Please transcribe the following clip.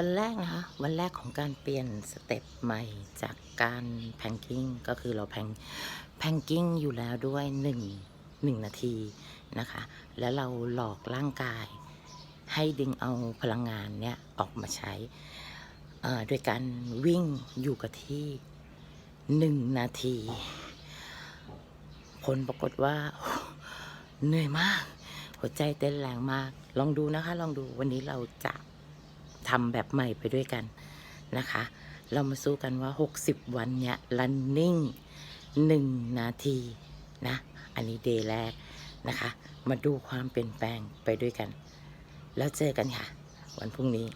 วันแรกนะคะวันแรกของการเปลี่ยนสเต็ปใหม่จากการแพงกิ้งก็คือเราแพงแพงกิ้งอยู่แล้วด้วยหนึ่งหนึ่งนาทีนะคะ แล้วเราหลอกร่างกาย ให้ดึงเอาพลังงานเนี่ยออกมาใช้โดยการวิ่งอยู่กับที่หนึ่งนาที ผลปรากฏว่าเหนื่อยมาก หัวใจเต้นแรงมาก ลองดูนะคะ ลองดูวันนี้เราจะ ทำแบบใหม่ไปด้วยกันนะคะ เรามาสู้กันว่า 60 วันเนี่ย running 1 นาทีนะ อันนี้เดย์แรกนะคะ มาดูความเปลี่ยนแปลงไปด้วยกัน แล้วเจอกันค่ะ วันพรุ่งนี้